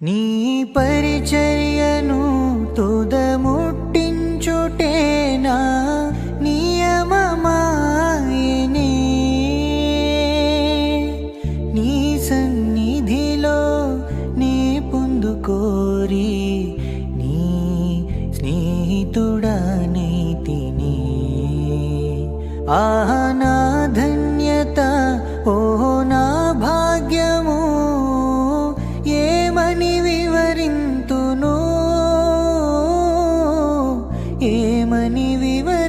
నీ పరిచర్యను తుదముట్టించుటేనా నియమమాయనే? నీ సన్నిధిలో నీ పొందుకోరి నీ స్నేహితుడనైతిని ఆహా నా ధన్యత ఓ நிதிவை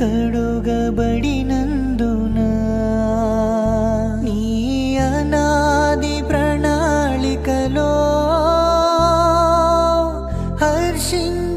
కడుగబడినందున నీ అనాది ప్రణాళికలో హర్షింగ్